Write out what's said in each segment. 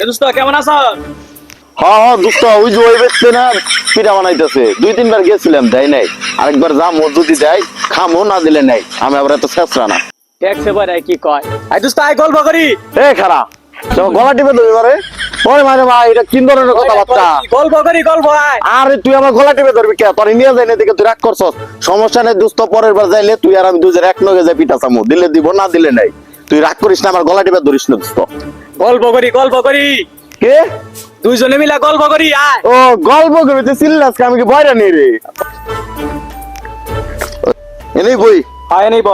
এ দোস্ত কেমন আছো হ্যাঁ হ্যাঁ দুষ্ট ওই যে ওই ব্যক্তি না পিঠা বানাইতেছে। দুই তিনবার গেছিলাম দেয় নাই। আরেকবার যাম ও যদি দেয় খামো না দিলে নাই। আমি আবার এত শেষরা না। দেখছে বড় কি কয়। আই দোস্ত আই গল্প করি। এ খারা তো গলা টিপে দেবে এবারে ওই মানে ভাই এটা কি ধরনের কথাবার্তা? গল্প করি গল্প আরে তুই আমার গলা টিপে ধরবি কে? তোর নিয়ে যাই না দেখে তুই রাগ করছস। সমস্যা নেই দুস্থ পরের বার যাইলে তুই আর আমি দুজন এক নগে যাই পিঠা চামু। দিলে দিব না দিলে নাই। তুই রাগ করিস না আমার গলা টিপে ধরিস না দুস্থ গল্প করি গল্প করি। কে? দুইজনে মিলে গল্প করি আয়। ও গল্প করবি তুই চিল্লাস আমি কি ভয়রা নেই রে? এনেই বই। আয় নিব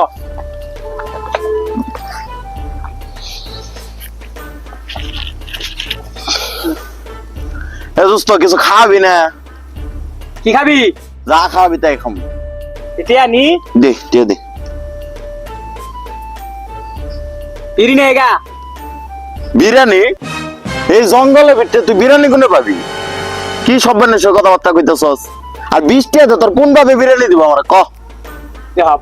এ দোস্ত কিছু খাবি না? কি খাবি? যা খাওয়াবি তাই খাম। এতিয়া নি দে দিয়ে দে। ইরি নেগা বিরিয়ানি? এই জঙ্গলে ভিতরে তুই বিরিয়ানি কোনে পাবি? কি সব সে কথাবার্তা কইতেছস? আর বৃষ্টি আছে তোর কোন ভাবে বিরিয়ানি দিব আমার? ক।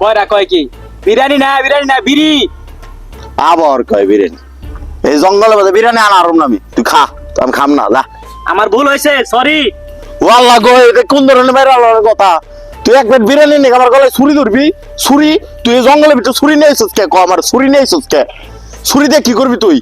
বয়রা কয় কি? বিরিয়ানি না বিরিয়ানি না বিড়ি। আবার কয় বিরিয়ানি? এই জঙ্গলে মধ্যে বিরিয়ানি আনা আরম নামি। তুই খা তো আমি খাম না যা। আমার ভুল হয়েছে সরি ও আল্লাহ গো এটা কোন ধরনের বাইরে কথা? তুই এক প্লেট বিরিয়ানি নিয়ে আমার গলায় ছুরি ধরবি? ছুরি? তুই এই জঙ্গলের ভিতরে ছুরি নিয়ে আইসস কে? ক আমার ছুরি নিয়ে আইসস কে? ছুরি দিয়ে কি করবি তুই?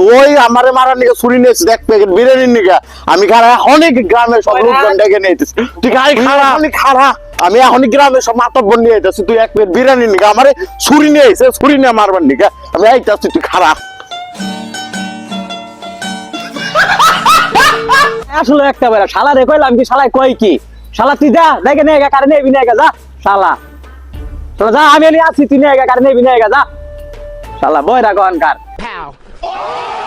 তুই আমারে মারার নিকে ছুরি নিয়ে আইসিস এক প্যাকেট বিরিয়ানি নিকে আমি খারা অনেক গ্রামের সব লোকজন ডেকে নিয়ে আইতেছি। তুই খাই খারা অনেক খারা আমি এখন গ্রামের সব মাতব্বর নিয়ে আইতেছি তুই এক প্লেট বিরিয়ানি নিকে আমারে ছুরি নিয়ে ছুরি নিয়ে মারবার নিকে। আমি আইতাছি তুই খারা আসলে একটা বেলা শালা রে কইলাম কি শালায় কয় কি? শালা তুই যা দেখে নেগা কারে নেবি নেগা যা শালা। শালা যা আমি আছি তুই নেগা কারে নেবি নেগা যা। শালা বয়রা Oh!